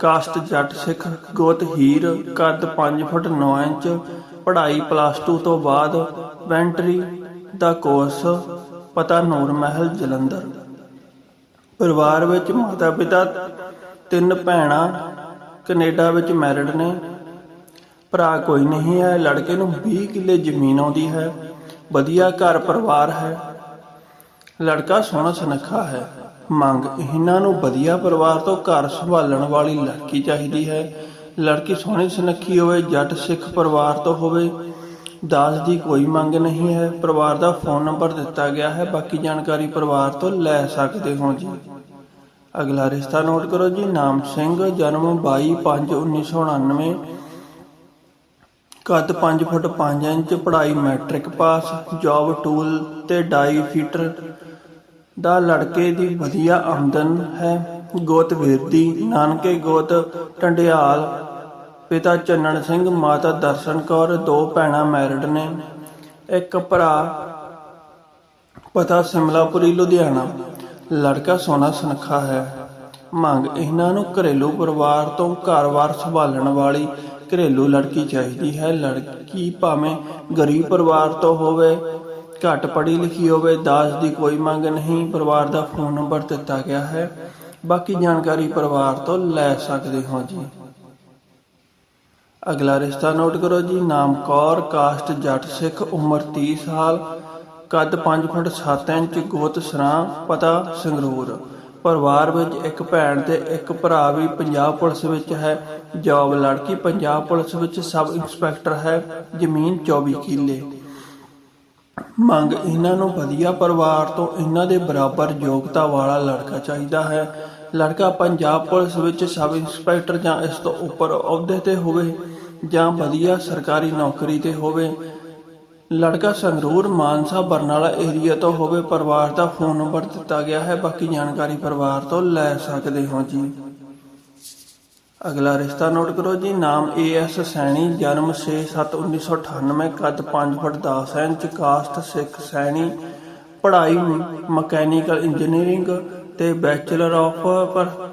Caste Jatt Sikh ਗੋਤ ਹੀਰ ਕੱਦ 5 ਫੁੱਟ 9 inch, ਪੜ੍ਹਾਈ ਪਲੱਸ 2 ਤੋਂ ਬਾਅਦ ਵੈਂਟਰੀ ਦਾ ਕੋਰਸ, ਪਤਾ ਨੂਰ ਮਹਿਲ ਜਲੰਧਰ। ਪਰਿਵਾਰ ਵਿੱਚ ਮਾਤਾ ਪਿਤਾ ਤਿੰਨ ਭੈਣਾਂ ਕੈਨੇਡਾ ਵਿੱਚ ਮੈਰਿਡ ਨੇ। ਭਰਾ ਕੋਈ ਨਹੀਂ ਹੈ, ਲੜਕੇ ਨੂੰ 20 ਕਿੱਲੇ ਜ਼ਮੀਨ ਆਉਂਦੀ ਹੈ। ਵਧੀਆ ਘਰ ਪਰਿਵਾਰ ਹੈ। ਲੜਕਾ ਸੋਹਣਾ ਸੁਨੱਖਾ ਹੈ। ਮੰਗ ਇਹਨਾਂ ਨੂੰ ਵਧੀਆ ਪਰਿਵਾਰ ਤੋਂ ਘਰ ਸੰਭਾਲਣ ਵਾਲੀ ਲੜਕੀ ਚਾਹੀਦੀ ਹੈ। ਲੜਕੀ ਸੋਹਣੀ ਸੁਨੱਖੀ ਹੋਵੇ, ਜੱਟ ਸਿੱਖ ਪਰਿਵਾਰ ਤੋਂ ਹੋਵੇ ਦਾਜ ਦੀ ਕੋਈ ਮੰਗ ਨਹੀਂ ਹੈ। ਪਰਿਵਾਰ ਦਾ ਫੋਨ ਨੰਬਰ ਦਿੱਤਾ ਗਿਆ ਹੈ, ਬਾਕੀ ਜਾਣਕਾਰੀ ਪਰਿਵਾਰ ਤੋਂ ਲੈ ਸਕਦੇ ਹੋ ਜੀ। ਅਗਲਾ ਰਿਸ਼ਤਾ ਨੋਟ ਕਰੋ ਜੀ, ਨਾਮ ਸਿੰਘ, ਜਨਮ 22/5/1999 ਕੱਦ 5 ਫੁੱਟ 5 ਇੰਚ, ਪੜ੍ਹਾਈ ਮੈਟ੍ਰਿਕ ਪਾਸ, ਜੌਬ ਟੂਲ ਤੇ ਡਾਈ ਫੀਟਰ ਦਾ ਲੜਕੇ ਦੀ ਵਧੀਆ ਆਮਦਨ ਹੈ। ਗੋਤ ਵੀਰਦੀ, ਨਾਨਕੇ ਗੋਤ, ਟੰਡਿਆਲ, ਪਿਤਾ ਚੰਨਣ ਸਿੰਘ, ਮਾਤਾ ਦਰਸ਼ਨ ਕੌਰ, ਦੋ ਭੈਣਾਂ ਮੈਰਿਡ ਨੇ। ਇੱਕ ਭਰਾ ਪਤਾ ਸਿਮਲਾਪੁਰੀ, ਲੁਧਿਆਣਾ। ਲੜਕਾ ਸੋਨਾ ਸੁਨੱਖਾ ਹੈ। ਮੰਗ, ਇਹਨਾਂ ਨੂੰ ਘਰੇਲੂ ਪਰਿਵਾਰ ਤੋਂ ਘਰ-ਬਾਰ ਸੰਭਾਲਣ ਵਾਲੀ ਘਰੇਲੂ ਲੜਕੀ ਚਾਹੀਦੀ ਹੈ। ਲੜਕੀ ਭਾਵੇਂ ਗਰੀਬ ਪਰਿਵਾਰ ਤੋਂ ਹੋਵੇ ਘੱਟ ਪੜ੍ਹੀ ਲਿਖੀ ਹੋਵੇ ਦਾਜ ਦੀ ਕੋਈ ਮੰਗ ਨਹੀਂ, ਪਰਿਵਾਰ ਦਾ ਫੋਨ ਨੰਬਰ ਦਿੱਤਾ ਗਿਆ ਹੈ। ਬਾਕੀ ਜਾਣਕਾਰੀ ਪਰਿਵਾਰ ਤੋਂ ਲੈ ਸਕਦੇ ਹੋ ਜੀ। ਅਗਲਾ ਰਿਸ਼ਤਾ ਨੋਟ ਕਰੋ ਜੀ। ਨਾਮ ਕੌਰ, ਕਾਸਟ ਜੱਟ ਸਿੱਖ, ਉਮਰ 30 ਸਾਲ, ਕੱਦ 5 ਫੁੱਟ 7 ਇੰਚ, ਗੋਤ ਸਰਾਂ, ਪਤਾ ਸੰਗਰੂਰ। ਪਰਿਵਾਰ ਵਿੱਚ ਇੱਕ ਭੈਣ ਤੇ ਇੱਕ ਭਰਾ ਵੀ ਪੰਜਾਬ ਪੁਲਿਸ ਵਿੱਚ ਹੈ। ਜੌਬ ਲੜਕੀ ਪੰਜਾਬ ਪੁਲਿਸ ਵਿੱਚ ਸਬ ਇੰਸਪੈਕਟਰ ਹੈ। ਜ਼ਮੀਨ 24 ਕਿੱਲੇ। ਮੰਗ ਇਹਨਾਂ ਨੂੰ ਵਧੀਆ ਪਰਿਵਾਰ ਤੋਂ ਇਹਨਾਂ ਦੇ ਬਰਾਬਰ ਯੋਗਤਾ ਵਾਲਾ ਲੜਕਾ ਚਾਹੀਦਾ ਹੈ। ਲੜਕਾ ਪੰਜਾਬ ਪੁਲਿਸ ਵਿੱਚ ਸਬ ਇੰਸਪੈਕਟਰ ਜਾਂ ਇਸ ਤੋਂ ਉੱਪਰ ਅਹੁਦੇ ਤੇ ਹੋਵੇ ਜਾਂ ਵਧੀਆ ਸਰਕਾਰੀ ਨੌਕਰੀ ਤੇ ਹੋਵੇ। ਲੜਕਾ ਸੰਗਰੂਰ ਮਾਨਸਾ ਬਰਨਾਲਾ ਏਰੀਆ ਤੋਂ ਹੋਵੇ ਪਰਿਵਾਰ ਦਾ ਫੋਨ ਨੰਬਰ ਦਿੱਤਾ ਗਿਆ ਹੈ। ਬਾਕੀ ਜਾਣਕਾਰੀ ਪਰਿਵਾਰ ਤੋਂ ਲੈ ਸਕਦੇ ਹੋ ਜੀ। ਅਗਲਾ ਰਿਸ਼ਤਾ ਨੋਟ ਕਰੋ ਜੀ, ਨਾਮ ਏਐਸ ਸੈਣੀ, ਜਨਮ 6/7/1998 ਕੱਦ 5 foot 10 inch caste Sikh Saini, ਪੜ੍ਹਾਈ ਮਕੈਨੀਕਲ ਇੰਜੀਨੀਅਰਿੰਗ ਤੇ ਬੈਚਲਰ ਆਫ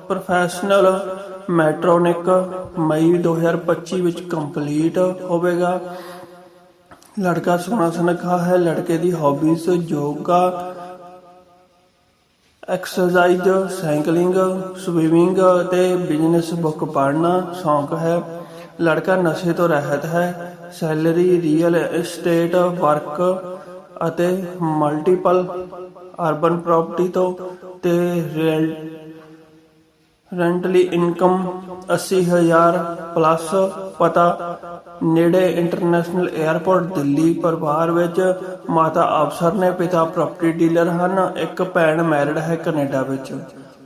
ਪ੍ਰੋਫੈਸ਼ਨਲ ਮੈਟ੍ਰੋਨਿਕ, ਮਈ 2025 ਵਿੱਚ ਕੰਪਲੀਟ ਹੋਵੇਗਾ। ਲੜਕਾ ਸੋਹਣਾ ਸੁਨੱਖਾ ਹੈ, ਲੜਕੇ ਦੀ hobbies yoga exercise cycling swimming ਅਤੇ ਬਿਜ਼ਨਸ ਬੁੱਕ ਪੜ੍ਹਨਾ ਸ਼ੌਂਕ ਹੈ। ਲੜਕਾ ਨਸ਼ੇ ਤੋਂ ਰਹਿਤ ਹੈ। ਸੈਲਰੀ ਰੀਅਲ ਏਸਟੇਟ ਵਰਕ ਅਤੇ ਮਲਟੀਪਲ ਅਰਬਨ ਪ੍ਰਾਪਰਟੀ ਤੋਂ ਤੇ ਰੀਅਲ ਰੈਂਟਲੀ ਇਨਕਮ 80000 ਪਲੱਸ ਪਤਾ ਨੇੜੇ ਇੰਟਰਨੈਸ਼ਨਲ 에ਅਰਪੋਰਟ ਦਿੱਲੀ ਪਰਿਵਾਰ ਵਿੱਚ ਮਾਤਾ ਅਫਸਰ ਨੇ ਪਿਤਾ ਪ੍ਰਾਪਰਟੀ ਡੀਲਰ ਹਨ, ਇੱਕ ਭੈਣ ਮੈਰਿਡ ਹੈ ਕੈਨੇਡਾ ਵਿੱਚ।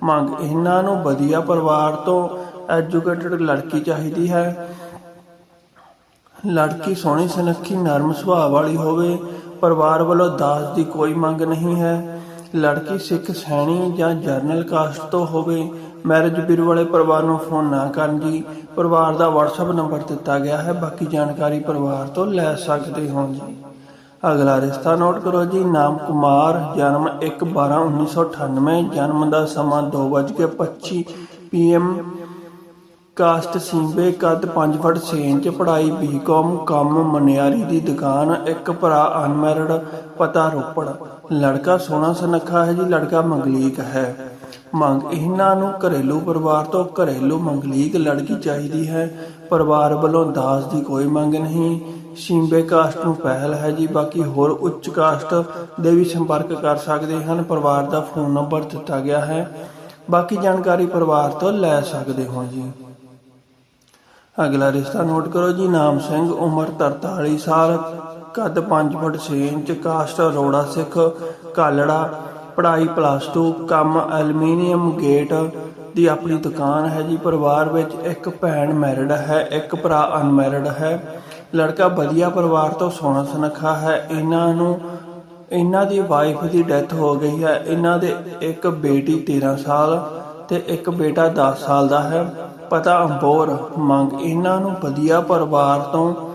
ਮੰਗ ਇਹਨਾਂ ਨੂੰ ਵਧੀਆ ਪਰਿਵਾਰ ਤੋਂ ਐਜੂਕੇਟਡ ਲੜਕੀ ਚਾਹੀਦੀ ਹੈ। ਲੜਕੀ ਸੋਹਣੀ ਸੁਨੱਖੀ ਨਰਮ ਸੁਭਾਅ ਵਾਲੀ ਹੋਵੇ, ਪਰਿਵਾਰ ਵੱਲੋਂ ਦਾਜ ਦੀ ਕੋਈ ਮੰਗ ਨਹੀਂ ਹੈ। ਲੜਕੀ ਸਿੱਖ, ਸੈਣੀ ਜਾਂ ਜਰਨਲ ਕਾਸਟ ਤੋਂ ਹੋਵੇ ਮੈਰਿਜ ਬਿਊਰੋ ਵਾਲੇ ਪਰਿਵਾਰ ਨੂੰ ਫੋਨ ਨਾ ਕਰਨ ਜੀ ਪਰਿਵਾਰ ਦਾ WhatsApp ਨੰਬਰ ਦਿੱਤਾ ਗਿਆ ਹੈ। ਬਾਕੀ ਜਾਣਕਾਰੀ ਪਰਿਵਾਰ ਤੋਂ ਲੈ ਸਕਦੇ ਹੋ ਜੀ। ਅਗਲਾ ਰਿਸ਼ਤਾ ਨੋਟ ਕਰੋ ਜੀ। ਨਾਮ ਕੁਮਾਰ, ਜਨਮ 1/12/1998 ਜਨਮ ਦਾ ਸਮਾਂ 2:25 ਪੀਐਮ ਕਾਸਟ ਸਿੰਬੇ ਕੱਦ 5 ਫੁੱਟ 6 ਇੰਚ, ਪੜ੍ਹਾਈ ਬੀਕਾਮ, ਕੰਮ ਮਨਿਆਰੀ ਦੀ ਦੁਕਾਨ, ਇੱਕ ਭਰਾ ਅਨਮੈਰਿਡ, ਪਤਾ ਰੋਪੜ। ਲੜਕਾ ਸੋਹਣਾ ਸੁਨੱਖਾ ਹੈ ਜੀ। ਲੜਕਾ ਮੰਗਲੀਕ ਹੈ। ਮੰਗ ਇਹਨਾਂ ਨੂੰ ਘਰੇਲੂ ਪਰਿਵਾਰ ਤੋਂ ਘਰੇਲੂ ਮੰਗਲੀਕ ਲੜਕੀ ਚਾਹੀਦੀ ਹੈ। ਪਰਿਵਾਰ ਵੱਲੋਂ ਦਾਜ ਦੀ ਕੋਈ ਮੰਗ ਨਹੀਂ। ਸਿੰਬੇ ਕਾਸਟ ਨੂੰ ਪਹਿਲ ਹੈ ਜੀ, ਬਾਕੀ ਹੋਰ ਉੱਚ ਕਾਸਟ ਦੇ ਵੀ ਸੰਪਰਕ ਕਰ ਸਕਦੇ ਹਨ। ਪਰਿਵਾਰ ਦਾ ਫੋਨ ਨੰਬਰ ਦਿੱਤਾ ਗਿਆ ਹੈ। ਬਾਕੀ ਜਾਣਕਾਰੀ ਪਰਿਵਾਰ ਤੋਂ ਲੈ ਸਕਦੇ ਹੋ ਜੀ। ਅਗਲਾ ਰਿਸ਼ਤਾ ਨੋਟ ਕਰੋ ਜੀ, ਨਾਮ ਸਿੰਘ, ਉਮਰ 43 ਸਾਲ, ਕੱਦ 5 foot 6 inch, caste Arora Sikh, Kalra ਪੜ੍ਹਾਈ ਪਲੱਸ 2 ਕੰਮ ਐਲੂਮੀਨੀਅਮ ਗੇਟ ਦੀ ਆਪਣੀ ਦੁਕਾਨ ਹੈ ਜੀ। ਪਰਿਵਾਰ ਵਿੱਚ ਇੱਕ ਭੈਣ ਮੈਰਿਡ ਹੈ, ਇੱਕ ਭਰਾ ਅਨਮੈਰਿਡ ਹੈ। ਲੜਕਾ ਵਧੀਆ ਪਰਿਵਾਰ ਤੋਂ ਸੋਹਣਾ ਸੁਨੱਖਾ ਹੈ। ਇਹਨਾਂ ਨੂੰ, ਇਹਨਾਂ ਦੀ ਵਾਈਫ ਦੀ ਡੈਥ ਹੋ ਗਈ ਹੈ। ਇਹਨਾਂ ਦੇ ਇੱਕ ਬੇਟੀ 13 ਸਾਲ ਤੇ ਇੱਕ ਬੇਟਾ 10 ਸਾਲ ਦਾ ਹੈ। ਪਤਾ ਅੰਬੋਰ, ਮੰਗ ਇਹਨਾਂ ਨੂੰ ਵਧੀਆ ਪਰਿਵਾਰ ਤੋਂ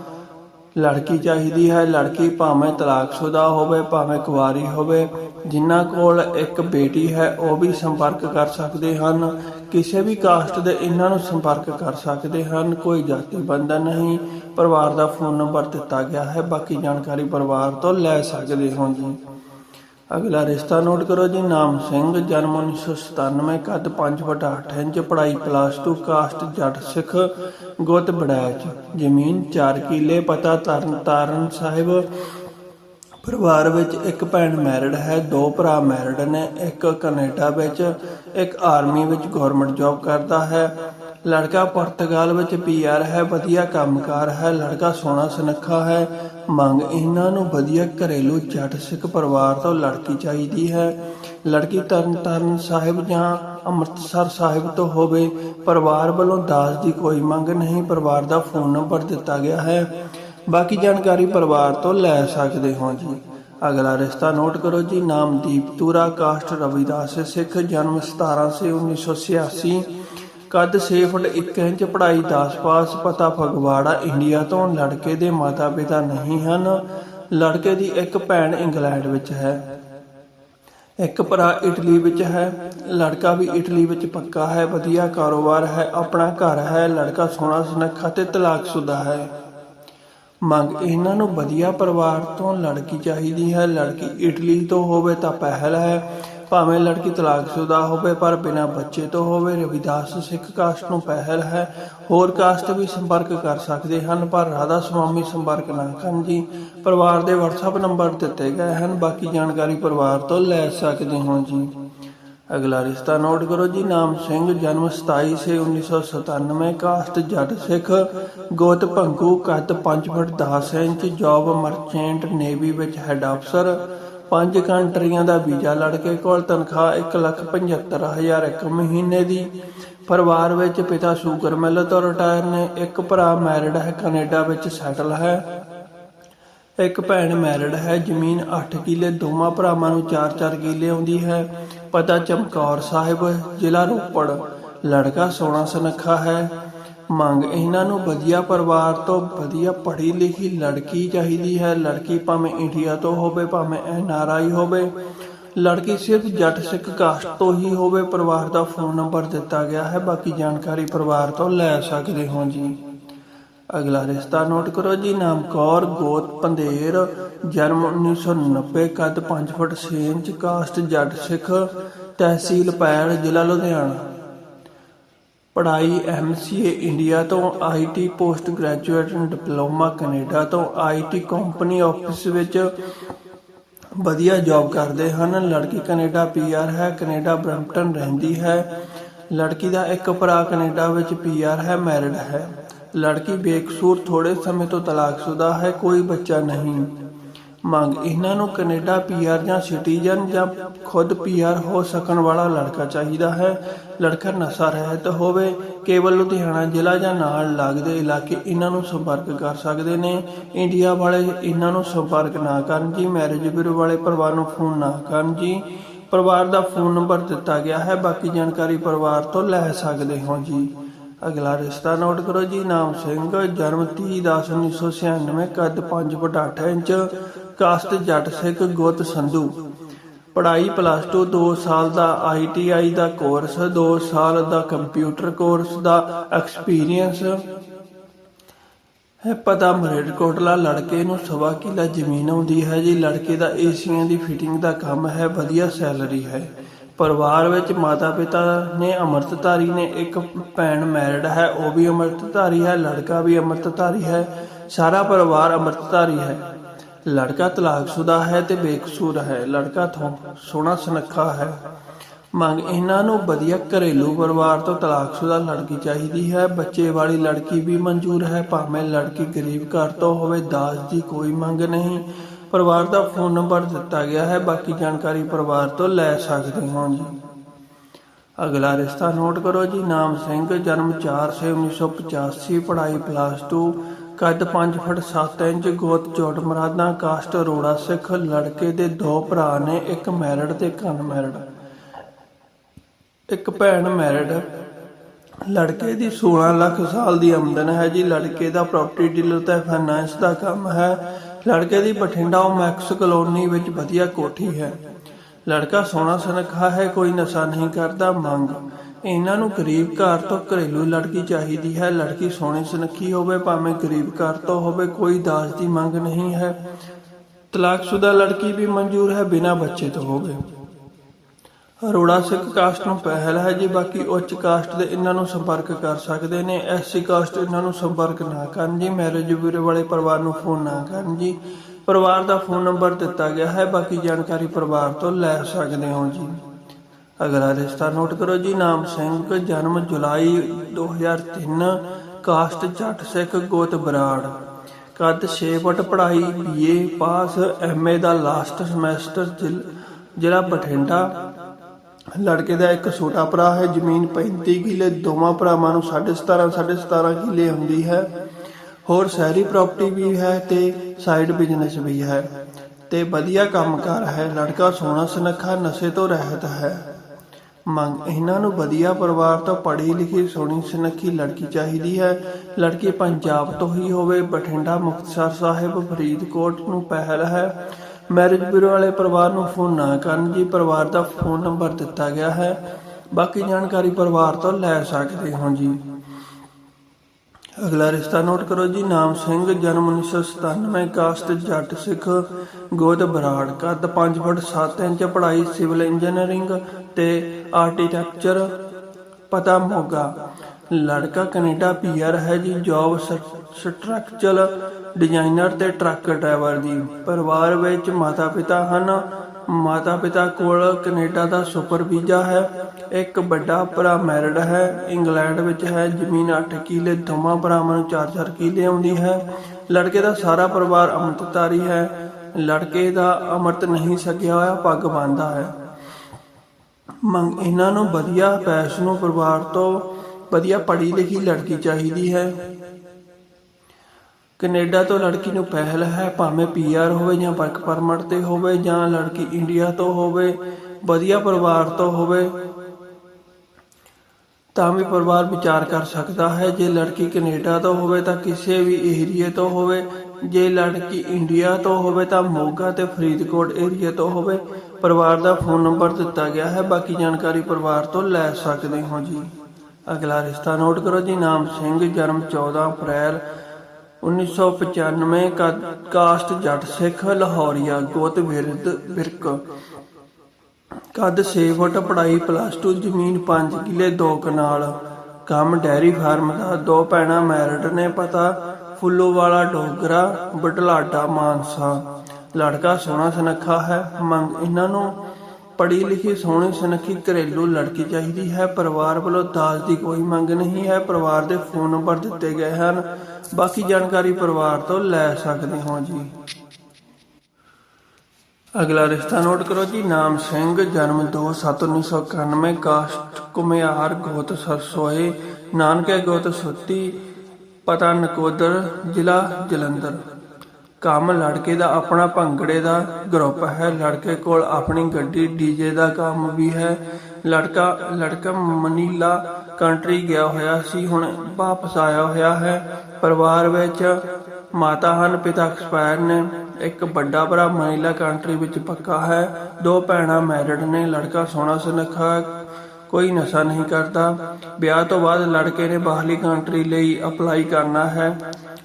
ਲੜਕੀ ਚਾਹੀਦੀ ਹੈ। ਲੜਕੀ ਭਾਵੇਂ ਤਲਾਕਸ਼ੁਦਾ ਹੋਵੇ, ਭਾਵੇਂ ਕੁਵਾਰੀ ਹੋਵੇ ਜਿਨ੍ਹਾਂ ਕੋਲ ਇੱਕ ਬੇਟੀ ਹੈ, ਉਹ ਵੀ ਸੰਪਰਕ ਕਰ ਸਕਦੇ ਹਨ। ਕਿਸੇ ਵੀ ਕਾਸਟ ਦੇ ਇਹਨਾਂ ਨੂੰ ਸੰਪਰਕ ਕਰ ਸਕਦੇ ਹਨ। ਕੋਈ ਜਾਤੀ ਬੰਧਨ ਨਹੀਂ। ਪਰਿਵਾਰ ਦਾ ਫੋਨ ਨੰਬਰ ਦਿੱਤਾ ਗਿਆ ਹੈ। ਬਾਕੀ ਜਾਣਕਾਰੀ ਪਰਿਵਾਰ ਤੋਂ ਲੈ ਸਕਦੇ ਹੋ ਜੀ। ਅਗਲਾ ਰਿਸ਼ਤਾ ਨੋਟ ਕਰੋ ਜੀ, ਨਾਮ ਸਿੰਘ, ਜਨਮ 1997 ਕੱਦ 5 ਫੁੱਟ 8 ਇੰਚ, ਪੜ੍ਹਾਈ ਪਲੱਸ 2 ਕਾਸਟ ਜੱਟ, ਸਿੱਖ, ਗੋਤ ਬੜੈਚ ਜ਼ਮੀਨ 4 ਕਿੱਲੇ, ਪਤਾ ਤਰਨ ਤਾਰਨ ਸਾਹਿਬ। ਪਰਿਵਾਰ ਵਿੱਚ ਇੱਕ ਭੈਣ ਮੈਰਿਡ ਹੈ, ਦੋ ਭਰਾ ਮੈਰਿਡ ਨੇ, ਇੱਕ ਕੈਨੇਡਾ ਵਿੱਚ, ਇੱਕ ਆਰਮੀ ਵਿੱਚ ਗਵਰਨਮੈਂਟ ਜੌਬ ਕਰਦਾ ਹੈ। ਲੜਕਾ ਪੁਰਤਗਾਲ ਵਿੱਚ ਪੀਆਰ ਹੈ, ਵਧੀਆ ਕੰਮਕਾਰ ਹੈ, ਲੜਕਾ ਸੋਹਣਾ ਸੁਨੱਖਾ ਹੈ। ਮੰਗ ਇਹਨਾਂ ਨੂੰ ਵਧੀਆ ਘਰੇਲੂ ਜੱਟ ਸਿੱਖ ਪਰਿਵਾਰ ਤੋਂ ਲੜਕੀ ਚਾਹੀਦੀ ਹੈ। ਲੜਕੀ ਤਰਨਤਾਰਨ ਸਾਹਿਬ ਜਾਂ ਅੰਮ੍ਰਿਤਸਰ ਸਾਹਿਬ ਤੋਂ ਹੋਵੇ, ਪਰਿਵਾਰ ਵੱਲੋਂ ਦਾਸ ਦੀ ਕੋਈ ਮੰਗ ਨਹੀਂ, ਪਰਿਵਾਰ ਦਾ ਫੋਨ ਨੰਬਰ ਦਿੱਤਾ ਗਿਆ ਹੈ। ਬਾਕੀ ਜਾਣਕਾਰੀ ਪਰਿਵਾਰ ਤੋਂ ਲੈ ਸਕਦੇ ਹੋ ਜੀ। ਅਗਲਾ ਰਿਸ਼ਤਾ ਨੋਟ ਕਰੋ ਜੀ, ਨਾਮ ਦੀਪ ਤੂਰਾ ਕਾਸਟ ਰਵਿਦਾਸ ਸਿੱਖ, ਜਨਮ 17 ਸੇ 1986 ਕੱਦ 6 ਫੁੱਟ 1 ਇੰਚ ਪੜ੍ਹਾਈ 10 ਪਾਸ ਪਤਾ ਫਗਵਾੜਾ, ਇੰਡੀਆ ਤੋਂ ਲੜਕੇ ਦੇ ਮਾਤਾ ਪਿਤਾ ਨਹੀਂ ਹਨ। ਲੜਕੇ ਦੀ ਇੱਕ ਭੈਣ ਇੰਗਲੈਂਡ ਵਿੱਚ ਹੈ। ਇੱਕ ਭਰਾ ਇਟਲੀ ਵਿੱਚ ਹੈ। ਲੜਕਾ ਵੀ ਇਟਲੀ ਵਿੱਚ ਪੱਕਾ ਹੈ, ਵਧੀਆ ਕਾਰੋਬਾਰ ਹੈ, ਆਪਣਾ ਘਰ ਹੈ। ਲੜਕਾ ਸੋਹਣਾ ਸੁਨੱਖਾ ਤੇ ਤਲਾਕਸ਼ੁਦਾ ਹੈ। ਮੰਗ ਇਹਨਾਂ ਨੂੰ ਵਧੀਆ ਪਰਿਵਾਰ ਤੋਂ ਲੜਕੀ ਚਾਹੀਦੀ ਹੈ। ਲੜਕੀ ਇਟਲੀ ਤੋਂ ਹੋਵੇ ਤਾਂ ਪਹਿਲ ਹੈ। ਭਾਵੇਂ ਲੜਕੀ ਤਲਾਕਸ਼ੁਦਾ ਹੋਵੇ, ਪਰ ਬਿਨਾਂ ਬੱਚੇ ਤੋਂ ਹੋਵੇ, ਰਵਿਦਾਸ ਸਿੱਖ ਕਾਸਟ ਨੂੰ ਪਹਿਲ ਹੈ। ਹੋਰ ਕਾਸਟ ਵੀ ਸੰਪਰਕ ਕਰ ਸਕਦੇ ਹਨ, ਪਰ ਰਾਧਾ ਸੁਆਮੀ ਸੰਪਰਕ ਨਾ ਕਰਨ ਜੀ। ਪਰਿਵਾਰ ਦੇ WhatsApp ਨੰਬਰ ਦਿੱਤੇ ਗਏ ਹਨ, ਬਾਕੀ ਜਾਣਕਾਰੀ ਪਰਿਵਾਰ ਤੋਂ ਲੈ ਸਕਦੇ ਹੋ ਜੀ। ਅਗਲਾ ਰਿਸ਼ਤਾ ਨੋਟ ਕਰੋ ਜੀ, ਨਾਮ ਸਿੰਘ, ਜਨਮ 27 ਸੇ 1997 ਕਾਸਟ ਜੱਟ ਸਿੱਖ, ਗੋਤ ਭੰਗੂ ਕੱਦ 5 foot 10 inch, job merchant, navy ਵਿੱਚ ਹੈੱਡ ਅਫਸਰ ਪੰਜ ਕੰਟਰੀਆਂ ਦਾ ਵੀਜ਼ਾ ਲੜਕੇ ਕੋਲ ਤਨਖਾਹ 175000 ਇੱਕ ਮਹੀਨੇ ਦੀ। ਪਰਿਵਾਰ ਵਿੱਚ ਪਿਤਾ ਸ਼ੂਗਰ ਮਿਲ ਤੋਂ ਰਿਟਾਇਰ ਨੇ, ਇੱਕ ਭਰਾ ਮੈਰਿਡ ਹੈ, ਕੈਨੇਡਾ ਵਿੱਚ ਸੈਟਲ ਹੈ। ਇੱਕ ਭੈਣ ਮੈਰਿਡ ਹੈ, ਜ਼ਮੀਨ 8 ਕਿੱਲੇ, ਦੋਵਾਂ ਭਰਾਵਾਂ ਨੂੰ 4-4 ਕਿੱਲੇ ਆਉਂਦੀ ਹੈ। ਪਤਾ ਚਮਕੌਰ ਸਾਹਿਬ, ਜ਼ਿਲ੍ਹਾ ਰੋਪੜ, ਲੜਕਾ ਸੋਹਣਾ ਸੁਨੱਖਾ ਹੈ। ਮੰਗ ਇਹਨਾਂ ਨੂੰ ਵਧੀਆ ਪਰਿਵਾਰ ਤੋਂ ਵਧੀਆ ਪੜ੍ਹੀ ਲਿਖੀ ਲੜਕੀ ਚਾਹੀਦੀ ਹੈ। ਲੜਕੀ ਭਾਵੇਂ ਇੰਡੀਆ ਤੋਂ ਹੋਵੇ, ਭਾਵੇਂ ਐਨ ਆਰ ਆਈ ਹੋਵੇ। ਲੜਕੀ ਸਿਰਫ ਜੱਟ ਸਿੱਖ ਕਾਸਟ ਤੋਂ ਹੀ ਹੋਵੇ, ਪਰਿਵਾਰ ਦਾ ਫੋਨ ਨੰਬਰ ਦਿੱਤਾ ਗਿਆ ਹੈ। ਬਾਕੀ ਜਾਣਕਾਰੀ ਪਰਿਵਾਰ ਤੋਂ ਲੈ ਸਕਦੇ ਹੋ ਜੀ। ਅਗਲਾ ਰਿਸ਼ਤਾ ਨੋਟ ਕਰੋ ਜੀ। ਨਾਮ ਕੌਰ, ਗੋਤ ਪੰਧੇਰ ਜਨਮ 1990 ਕੱਦ 5 ਫੁੱਟ 6 ਇੰਚ, ਕਾਸਟ ਜੱਟ ਸਿੱਖ, ਤਹਿਸੀਲ ਪੈੜ ਜ਼ਿਲ੍ਹਾ ਲੁਧਿਆਣਾ। ਪੜ੍ਹਾਈ ਐਮਸੀਏ ਇੰਡੀਆ ਤੋਂ IT post graduate diploma Canada ਤੋਂ ਆਈਟੀ ਕੰਪਨੀ ਆਫਿਸ ਵਿੱਚ ਵਧੀਆ ਜੌਬ ਕਰਦੇ ਹਨ। ਲੜਕੀ ਕੈਨੇਡਾ ਪੀਆਰ ਹੈ, ਕੈਨੇਡਾ ਬ੍ਰੈਂਪਟਨ ਰਹਿੰਦੀ ਹੈ। ਲੜਕੀ ਦਾ ਇੱਕ ਭਰਾ ਕੈਨੇਡਾ ਵਿੱਚ ਪੀਆਰ ਹੈ, ਮੈਰਿਡ ਹੈ। ਲੜਕੀ ਬੇਕਸੂਰ ਥੋੜੇ ਸਮੇਂ ਤੋਂ ਤਲਾਕਸ਼ੁਦਾ ਹੈ, ਕੋਈ ਬੱਚਾ ਨਹੀਂ। ਮੰਗ ਇਹਨਾਂ ਨੂੰ ਕੈਨੇਡਾ ਪੀਆਰ ਜਾਂ ਸਿਟੀਜ਼ਨ ਜਾਂ ਖੁਦ ਪੀਆਰ ਹੋ ਸਕਣ ਵਾਲਾ ਲੜਕਾ ਚਾਹੀਦਾ ਹੈ। ਲੜਕਾ ਨਸ਼ਾ ਰਹਿਤ ਹੋਵੇ, ਕੇਵਲ ਲੁਧਿਆਣਾ ਜ਼ਿਲ੍ਹਾ ਜਾਂ ਨਾਲ ਲੱਗਦੇ ਇਲਾਕੇ ਇਹਨਾਂ ਨੂੰ ਸੰਪਰਕ ਕਰ ਸਕਦੇ ਨੇ। ਇੰਡੀਆ ਵਾਲੇ ਇਹਨਾਂ ਨੂੰ ਸੰਪਰਕ ਨਾ ਕਰਨ ਜੀ, ਮੈਰਿਜ ਬਿਊਰੋ ਵਾਲੇ ਪਰਿਵਾਰ ਨੂੰ ਫੋਨ ਨਾ ਕਰਨ ਜੀ। ਪਰਿਵਾਰ ਦਾ ਫੋਨ ਨੰਬਰ ਦਿੱਤਾ ਗਿਆ ਹੈ, ਬਾਕੀ ਜਾਣਕਾਰੀ ਪਰਿਵਾਰ ਤੋਂ ਲੈ ਸਕਦੇ ਹੋ ਜੀ। ਅਗਲਾ ਰਿਸ਼ਤਾ ਨੋਟ ਕਰੋ ਜੀ, ਨਾਮ ਸਿੰਘ, ਜਨਮ 30 ਦਸ 1996 ਕੱਦ 5 ਫੁੱਟ 8 ਇੰਚ ਕਾਸਟ ਜੱਟ ਸਿੱਖ ਗੁੱਤ ਸੰਧੂ। ਪੜ੍ਹਾਈ ਪਲੱਸ 2 2 ਸਾਲ ਦਾ ਆਈਟੀਆਈ ਦਾ ਕੋਰਸ 2 ਸਾਲ ਦਾ ਕੰਪਿਊਟਰ ਕੋਰਸ ਦਾ ਐਕਸਪੀਰੀਅੰਸ ਹੈ ਪਤਾ ਮਰੇਡਕੋਟਲਾ ਲੜਕੇ ਨੂੰ ਸਵਾ ਕਿੱਲਾ ਜ਼ਮੀਨ ਆਉਂਦੀ ਹੈ ਜੀ। ਲੜਕੇ ਦਾ ਏਸੀਆਂ ਦੀ ਫਿਟਿੰਗ ਦਾ ਕੰਮ ਹੈ, ਵਧੀਆ ਸੈਲਰੀ ਹੈ। ਪਰਿਵਾਰ ਵਿੱਚ ਮਾਤਾ ਪਿਤਾ ਨੇ ਅੰਮ੍ਰਿਤਧਾਰੀ ਨੇ ਇੱਕ ਭੈਣ ਮੈਰਿਡ ਹੈ, ਉਹ ਵੀ ਅੰਮ੍ਰਿਤਧਾਰੀ ਹੈ, ਲੜਕਾ ਵੀ ਅੰਮ੍ਰਿਤਧਾਰੀ ਹੈ। ਸਾਰਾ ਪਰਿਵਾਰ ਅੰਮ੍ਰਿਤਧਾਰੀ ਹੈ। ਲੜਕਾ ਤਲਾਕਸ਼ੁਦਾ ਹੈ ਤੇ ਬੇਕਸੂਰ ਹੈ। ਲੜਕਾ ਥੋ ਸੋਹਣਾ ਸੁਨੱਖਾ ਹੈ। ਮੰਗ ਇਹਨਾਂ ਨੂੰ ਵਧੀਆ ਘਰੇਲੂ ਪਰਿਵਾਰ ਤੋਂ ਤਲਾਕਸ਼ੁਦਾ ਲੜਕੀ ਚਾਹੀਦੀ ਹੈ। ਬੱਚੇ ਵਾਲੀ ਲੜਕੀ ਵੀ ਮਨਜ਼ੂਰ ਹੈ, ਭਾਵੇਂ ਲੜਕੀ ਗਰੀਬ ਘਰ ਤੋਂ ਹੋਵੇ ਦਾਜ ਦੀ ਕੋਈ ਮੰਗ ਨਹੀਂ। ਪਰਿਵਾਰ ਦਾ ਫੋਨ ਨੰਬਰ ਦਿੱਤਾ ਗਿਆ ਹੈ, ਬਾਕੀ ਜਾਣਕਾਰੀ ਪਰਿਵਾਰ ਤੋਂ ਲੈ ਸਕਦੇ ਹੋ ਜੀ। ਅਗਲਾ ਰਿਸ਼ਤਾ ਨੋਟ ਕਰੋ ਜੀ। ਨਾਮ ਸਿੰਘ, ਜਨਮ 4 ਸੇ 1985 ਪੜ੍ਹਾਈ ਪਲੱਸ 2 ਕੱਦ 5 ਫੁੱਟ 7 ਇੰਚ ਗੋਤ ਚੋਟ ਮਰਾਦਾ ਕਾਸਟ ਅਰੋੜਾ ਸਿੱਖ ਲੜਕੇ ਦੇ ਦੋ ਭਰਾ ਨੇ, ਇੱਕ ਮੈਰਿਡ ਤੇ ਇੱਕ ਅਨਮੈਰਿਡ। ਇੱਕ ਭੈਣ ਮੈਰਿਡ। ਲੜਕੇ ਦੀ 16 ਲੱਖ ਸਾਲ ਦੀ ਆਮਦਨ ਹੈ ਜੀ। ਲੜਕੇ ਦਾ ਪ੍ਰਾਪਰਟੀ ਡੀਲਰ ਤੇ ਫਾਈਨਾਂਸ ਦਾ ਕੰਮ ਹੈ। ਲੜਕੇ ਦੀ ਬਠਿੰਡਾ ਮੈਕਸ ਕਲੋਨੀ ਵਿੱਚ ਵਧੀਆ ਕੋਠੀ ਹੈ। ਲੜਕਾ ਸੋਹਣਾ ਸੁਨੱਖਾ ਹੈ, ਕੋਈ ਨਸ਼ਾ ਨਹੀਂ ਕਰਦਾ, ਮੰਗ। ਇਹਨਾਂ ਨੂੰ ਗਰੀਬ ਘਰ ਤੋਂ ਘਰੇਲੂ ਲੜਕੀ ਚਾਹੀਦੀ ਹੈ। ਲੜਕੀ ਸੋਹਣੀ ਸੁਨੱਖੀ ਹੋਵੇ, ਭਾਵੇਂ ਗਰੀਬ ਘਰ ਤੋਂ ਹੋਵੇ, ਕੋਈ ਦਾਜ ਦੀ ਮੰਗ ਨਹੀਂ ਹੈ। ਤਲਾਕਸ਼ੁਦਾ ਲੜਕੀ ਵੀ ਮਨਜ਼ੂਰ ਹੈ ਬਿਨਾਂ ਬੱਚੇ ਤੋਂ ਹੋਵੇ। ਅਰੋੜਾ ਸਿੱਖ ਕਾਸਟ ਨੂੰ ਪਹਿਲ ਹੈ ਜੀ, ਬਾਕੀ ਉੱਚ ਕਾਸਟ ਦੇ ਇਹਨਾਂ ਨੂੰ ਸੰਪਰਕ ਕਰ ਸਕਦੇ ਨੇ। ਐਸਸੀ ਕਾਸਟ ਇਹਨਾਂ ਨੂੰ ਸੰਪਰਕ ਨਾ ਕਰਨ ਜੀ, ਮੈਰਿਜ ਬਿਊਰੋ ਵਾਲੇ ਪਰਿਵਾਰ ਨੂੰ ਫੋਨ ਨਾ ਕਰਨ ਜੀ। ਪਰਿਵਾਰ ਦਾ ਫੋਨ ਨੰਬਰ ਦਿੱਤਾ ਗਿਆ ਹੈ, ਬਾਕੀ ਜਾਣਕਾਰੀ ਪਰਿਵਾਰ ਤੋਂ ਲੈ ਸਕਦੇ ਹੋ ਜੀ। ਅਗਲਾ ਰਿਸ਼ਤਾ ਨੋਟ ਕਰੋ ਜੀ, ਨਾਮ ਸਿੰਘ, ਜਨਮ ਜੁਲਾਈ 2003 ਕਾਸਟ ਜੱਟ ਸਿੱਖ ਗੋਤ ਬਰਾੜ। ਕੱਦ 6 ਫੁੱਟ ਪੜ੍ਹਾਈ ਬੀਏ ਪਾਸ ਐਮਏ ਦਾ ਲਾਸਟ ਸਮੈਸਟਰ ਜ਼ਿਲ੍ਹਾ ਬਠਿੰਡਾ। ਲੜਕੇ ਦਾ ਇੱਕ ਛੋਟਾ ਭਰਾ ਹੈ, ਜ਼ਮੀਨ 35 ਕਿੱਲੇ, ਦੋਵਾਂ ਭਰਾਵਾਂ ਨੂੰ 17.5 17.5 ਕਿੱਲੇ ਹੁੰਦੀ ਹੈ। ਹੋਰ ਸ਼ਹਿਰੀ ਪ੍ਰਾਪਰਟੀ ਵੀ ਹੈ ਤੇ ਸਾਈਡ ਬਿਜ਼ਨਸ ਵੀ ਹੈ। ਤੇ ਵਧੀਆ ਕੰਮਕਾਰ ਹੈ, ਲੜਕਾ ਸੋਹਣਾ ਸੁਨੱਖਾ, ਨਸ਼ੇ ਤੋਂ ਰਹਿਤ ਹੈ। ਮੰਗ, ਇਹਨਾਂ ਨੂੰ ਵਧੀਆ ਪਰਿਵਾਰ ਤੋਂ ਪੜ੍ਹੀ ਲਿਖੀ, ਸੋਹਣੀ ਸੁਨੱਖੀ ਲੜਕੀ ਚਾਹੀਦੀ ਹੈ। ਲੜਕੀ ਪੰਜਾਬ ਤੋਂ ਹੀ ਹੋਵੇ, ਬਠਿੰਡਾ ਮੁਕਤਸਰ ਸਾਹਿਬ, ਫਰੀਦਕੋਟ ਨੂੰ ਪਹਿਲ ਹੈ। ਮੈਰਿਜ ਬਿਊਰੋ ਵਾਲੇ ਪਰਿਵਾਰ ਨੂੰ ਫੋਨ ਨਾ ਕਰਨ ਜੀ, ਪਰਿਵਾਰ ਦਾ ਫੋਨ ਨੰਬਰ ਦਿੱਤਾ ਗਿਆ ਹੈ। ਬਾਕੀ ਜਾਣਕਾਰੀ ਪਰਿਵਾਰ ਤੋਂ ਲੈ ਸਕਦੇ ਹੋ ਜੀ। ਅਗਲਾ ਰਿਸ਼ਤਾ ਨੋਟ ਕਰੋ ਜੀ, ਨਾਮ ਸਿੰਘ, ਜਨਮ 1997 ਕਾਸਟ ਜੱਟ ਸਿੱਖ, ਗੋਦ ਬਰਾੜ, ਕੱਦ 5 ਫੁੱਟ 7 ਇੰਚ, ਪੜ੍ਹਾਈ ਸਿਵਲ ਇੰਜੀਨੀਅਰਿੰਗ ਤੇ ਆਰਕੀਟੈਕਚਰ, ਪਤਾ ਮੋਗਾ। ਲੜਕਾ ਕੈਨੇਡਾ ਪੀਆਰ ਹੈ ਜੀ, ਜੌਬ ਸਟਰਕਚਰਲ ਡਿਜ਼ਾਈਨਰ ਤੇ ਟਰੱਕ ਡਰਾਈਵਰ ਦੀ ਪਰਿਵਾਰ ਵਿੱਚ ਮਾਤਾ ਪਿਤਾ ਹਨ। ਮਾਤਾ ਪਿਤਾ ਕੋਲ ਕੈਨੇਡਾ ਦਾ ਸੁਪਰ ਵੀਜ਼ਾ ਹੈ। ਇੱਕ ਵੱਡਾ ਭਰਾ ਮੈਰਿਡ ਹੈ। ਇੰਗਲੈਂਡ ਵਿੱਚ ਹੈ। ਜ਼ਮੀਨ 8 ਕਿੱਲੇ, ਦੋਵਾਂ ਭਰਾਵਾਂ ਨੂੰ 4-4 ਕਿੱਲੇ ਆਉਂਦੀ ਹੈ। ਲੜਕੇ ਦਾ ਸਾਰਾ ਪਰਿਵਾਰ ਅੰਮ੍ਰਿਤਧਾਰੀ ਹੈ। ਲੜਕੇ ਦਾ ਅੰਮ੍ਰਿਤ ਨਹੀਂ ਸਕਿਆ ਹੋਇਆ, ਪੱਗ ਬੰਨ੍ਹਦਾ ਹੈ। ਮੰਗ ਇਹਨਾਂ ਨੂੰ ਵਧੀਆ ਪੈਸ਼ਨੂ ਪਰਿਵਾਰ ਤੋਂ ਵਧੀਆ ਪੜ੍ਹੀ ਲਿਖੀ ਲੜਕੀ ਚਾਹੀਦੀ ਹੈ। ਕੈਨੇਡਾ ਤੋਂ ਲੜਕੀ ਨੂੰ ਪਹਿਲ ਹੈ, ਭਾਵੇਂ ਪੀਆਰ ਹੋਵੇ ਜਾਂ ਵਰਕ ਪਰਮਿਟ ਤੇ ਹੋਵੇ ਜਾਂ ਲੜਕੀ ਇੰਡੀਆ ਤੋਂ ਹੋਵੇ, ਵਧੀਆ ਪਰਿਵਾਰ ਤੋਂ ਹੋਵੇ, ਤਾਂ ਵੀ ਪਰਿਵਾਰ ਵਿਚਾਰ ਕਰ ਸਕਦਾ ਹੈ। ਜੇ ਲੜਕੀ ਕੈਨੇਡਾ ਤੋਂ ਹੋਵੇ ਤਾਂ ਕਿਸੇ ਵੀ ਏਰੀਏ ਤੋਂ ਹੋਵੇ, ਜੇ ਲੜਕੀ ਇੰਡੀਆ ਤੋਂ ਹੋਵੇ ਤਾਂ ਮੋਗਾ ਤੇ ਫਰੀਦਕੋਟ ਏਰੀਏ ਤੋਂ ਹੋਵੇ, ਪਰਿਵਾਰ ਦਾ ਫੋਨ ਨੰਬਰ ਦਿੱਤਾ ਗਿਆ ਹੈ। ਬਾਕੀ ਜਾਣਕਾਰੀ ਪਰਿਵਾਰ ਤੋਂ ਲੈ ਸਕਦੇ ਹੋ ਜੀ। ਅਗਲਾ ਰਿਸ਼ਤਾ ਨੋਟ ਕਰੋ ਜੀ, ਨਾਮ ਸਿੰਘ, ਜਨਮ 14 ਅਪ੍ਰੈਲ 1995 ਕਾ- ਕਾਸਟ ਜੱਟ ਸਿੱਖ ਲਾਹੌਰੀਆ ਗੋਤ ਵਿਰਦ ਵਿਰਕ ਕੱਦ 6 ਫੁੱਟ ਪੜਾਈ ਪਲੱਸ 2 ਜ਼ਮੀਨ 5 ਕਿਲੇ ਦੋ ਕਨਾਲ। ਕੰਮ ਡੈਰੀ ਫਾਰਮ ਦਾ ਦੋ ਭੈਣਾਂ ਮੈਰਿਡ ਨੇ ਪਤਾ। ਫੁੱਲੋ ਵਾਲਾ ਡੋਗਰਾ, ਬਟਲਾਡਾ ਮਾਨਸਾ। ਲੜਕਾ ਸੋਹਣਾ ਸੁਨੱਖਾ ਹੈ, ਮੰਗ ਇਹਨਾਂ ਨੂੰ ਪੜ੍ਹੀ ਲਿਖੀ, ਸੋਹਣੀ ਸੁਨੱਖੀ ਘਰੇਲੂ ਲੜਕੀ ਚਾਹੀਦੀ ਹੈ। ਪਰਿਵਾਰ ਵੱਲੋਂ ਦਾਜ ਦੀ ਕੋਈ ਮੰਗ ਨਹੀਂ ਹੈ। ਪਰਿਵਾਰ ਦੇ ਫੋਨ ਨੰਬਰ ਦਿੱਤੇ ਗਏ ਹਨ। ਬਾਕੀ ਜਾਣਕਾਰੀ ਪਰਿਵਾਰ ਤੋਂ ਲੈ ਸਕਦੇ ਹੋ ਜੀ। ਅਗਲਾ ਰਿਸ਼ਤਾ ਨੋਟ ਕਰੋ ਜੀ। ਨਾਮ ਸਿੰਘ, ਜਨਮ 2/7/1991 ਕਾਸਟ ਕੁਮਿਆਰ ਗੋਤ ਸਰਸੋਏ ਨਾਨਕੇ ਗੋਤ ਸੁੱਤੀ, ਪਤਾ ਨਕੋਦਰ, ਜ਼ਿਲ੍ਹਾ ਜਲੰਧਰ। ਕੰਮ ਲੜਕੇ ਦਾ ਆਪਣਾ ਭੰਗੜੇ ਦਾ ਗਰੁੱਪ ਹੈ। ਲੜਕੇ ਕੋਲ ਆਪਣੀ ਗੱਡੀ ਡੀਜੇ ਦਾ ਕੰਮ ਵੀ ਹੈ। ਲੜਕਾ ਲੜਕਾ ਮਨੀਲਾ ਕੰਟਰੀ ਗਿਆ ਹੋਇਆ ਸੀ। ਹੁਣ ਵਾਪਸ ਆਇਆ ਹੋਇਆ ਹੈ। ਪਰਿਵਾਰ ਵਿੱਚ ਮਾਤਾ ਹਨ, ਪਿਤਾ ਐਕਸਪਾਇਰ ਨੇ। ਇੱਕ ਵੱਡਾ ਭਰਾ ਮਨੀਲਾ ਕੰਟਰੀ ਵਿੱਚ ਪੱਕਾ ਹੈ। ਦੋ ਭੈਣਾਂ ਮੈਰਿਡ ਨੇ। ਲੜਕਾ ਸੋਹਣਾ ਸੁਨੱਖਾ ਕੋਈ ਨਸ਼ਾ ਨਹੀਂ ਕਰਦਾ। ਵਿਆਹ ਤੋਂ ਬਾਅਦ ਲੜਕੇ ਨੇ ਬਾਹਰਲੀ ਕੰਟਰੀ ਲਈ ਅਪਲਾਈ ਕਰਨਾ ਹੈ।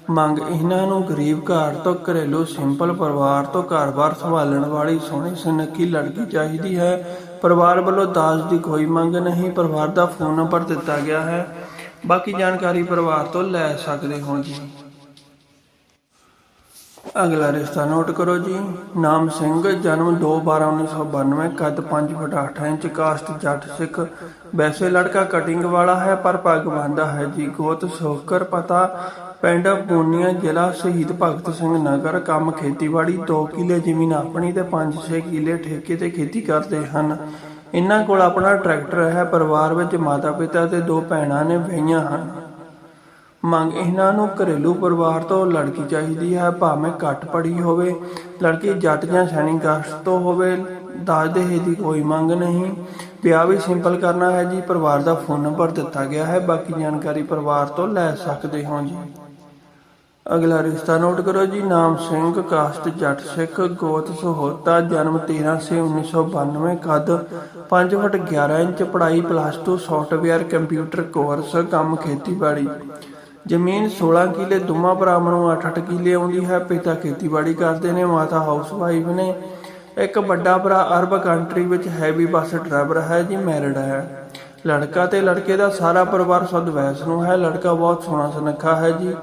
ਮੰਗ ਇਹਨਾਂ ਨੂੰ ਗਰੀਬ ਘਰ ਤੋਂ ਘਰੇਲੂ ਸਿੰਪਲ ਪਰਿਵਾਰ ਤੋਂ ਘਰ-ਬਾਰ ਸੰਭਾਲਣ ਵਾਲੀ ਸੋਹਣੀ ਸੁਨੱਖੀ ਲੜਕੀ ਚਾਹੀਦੀ ਹੈ। ਪਰਿਵਾਰ ਵੱਲੋਂ ਦਾਜ ਦੀ ਕੋਈ ਮੰਗ ਨਹੀਂ, ਪਰਿਵਾਰ ਦਾ ਫੋਨ ਨੰਬਰ ਦਿੱਤਾ ਗਿਆ ਹੈ। ਬਾਕੀ ਜਾਣਕਾਰੀ ਪਰਿਵਾਰ ਤੋਂ ਲੈ ਸਕਦੇ ਹੋ ਜੀ। ਅਗਲਾ ਰਿਸ਼ਤਾ ਨੋਟ ਕਰੋ ਜੀ। ਨਾਮ ਸਿੰਘ, ਜਨਮ 2/12/1992 ਕੱਦ 5 ਫੁੱਟ 8 ਇੰਚ ਕਾਸਟ ਜੱਟ ਸਿੱਖ। ਵੈਸੇ ਲੜਕਾ ਕਟਿੰਗ ਵਾਲਾ ਹੈ, ਪਰ ਪੱਗ ਬੰਨਦਾ ਹੈ ਜੀ। ਗੋਤ ਸੋਕਰ ਪਤਾ, ਪਿੰਡ ਪੂਨੀਆ ਜ਼ਿਲ੍ਹਾ ਸ਼ਹੀਦ ਭਗਤ ਸਿੰਘ ਨਗਰ। ਕੰਮ ਖੇਤੀਬਾੜੀ 2 ਕਿੱਲੇ ਜ਼ਮੀਨ ਆਪਣੀ ਤੇ 5-6 ਕਿੱਲੇ ਠੇਕੇ ਤੇ ਖੇਤੀ ਕਰਦੇ ਹਨ। ਇਹਨਾਂ ਕੋਲ ਆਪਣਾ ਟਰੈਕਟਰ ਹੈ, ਪਰਿਵਾਰ ਵਿੱਚ ਮਾਤਾ ਪਿਤਾ ਤੇ ਦੋ ਭੈਣਾਂ ਨੇ, ਵਿਆਹੀਆਂ ਹਨ। ਮੰਗ ਇਹਨਾਂ ਨੂੰ ਘਰੇਲੂ ਪਰਿਵਾਰ ਤੋਂ ਲੜਕੀ ਚਾਹੀਦੀ ਹੈ, ਭਾਵੇਂ ਘੱਟ ਪੜੀ ਹੋਵੇ। ਲੜਕੀ ਜੱਟ ਜਾਂ ਸੈਣੀ ਕਾਸਟ ਤੋਂ ਹੋਵੇ, ਦਾਜ ਦਹੇਜ ਦੀ ਕੋਈ ਮੰਗ ਨਹੀਂ। ਵਿਆਹ ਵੀ ਸਿੰਪਲ ਕਰਨਾ ਹੈ ਜੀ, ਪਰਿਵਾਰ ਦਾ ਫੋਨ ਨੰਬਰ ਦਿੱਤਾ ਗਿਆ ਹੈ। ਬਾਕੀ ਜਾਣਕਾਰੀ ਪਰਿਵਾਰ ਤੋਂ ਲੈ ਸਕਦੇ ਹੋ ਜੀ। ਅਗਲਾ ਰਿਸ਼ਤਾ ਨੋਟ ਕਰੋ ਜੀ, ਨਾਮ ਸਿੰਘ ਕਾਸਟ ਜੱਟ ਸਿੱਖ, ਗੋਤ ਸਹੋਤਾ, ਜਨਮ 13 ਸੇ 1992 ਕੱਦ 5 ਫੁੱਟ 11 ਇੰਚ, ਪੜ੍ਹਾਈ ਪਲੱਸ 2 ਸੌਫਟਵੇਅਰ ਕੰਪਿਊਟਰ ਕੋਰਸ ਕੰਮ ਖੇਤੀਬਾੜੀ। ਜ਼ਮੀਨ 16 ਕਿੱਲੇ, ਦੋਵਾਂ ਭਰਾਵਾਂ ਨੂੰ 8-8 ਕਿੱਲੇ ਆਉਂਦੀ ਹੈ। ਪਿਤਾ ਖੇਤੀਬਾੜੀ ਕਰਦੇ ਨੇ, ਮਾਤਾ ਹਾਊਸਵਾਈਫ ਨੇ। ਇੱਕ ਵੱਡਾ ਭਰਾ ਅਰਬ ਕੰਟਰੀ ਵਿੱਚ ਹੈਵੀ ਬੱਸ ਡਰਾਈਵਰ ਹੈ, ਜੀ ਮੈਰਿਡ ਹੈ। ਲੜਕਾ ਤੇ ਲੜਕੇ ਦਾ ਸਾਰਾ ਪਰਿਵਾਰ ਸਦ ਵੈਸ ਨੂੰ ਹੈ। ਲੜਕਾ ਬਹੁਤ ਸੋਹਣਾ ਸੁਨੱਖਾ ਹੈ ਜੀ।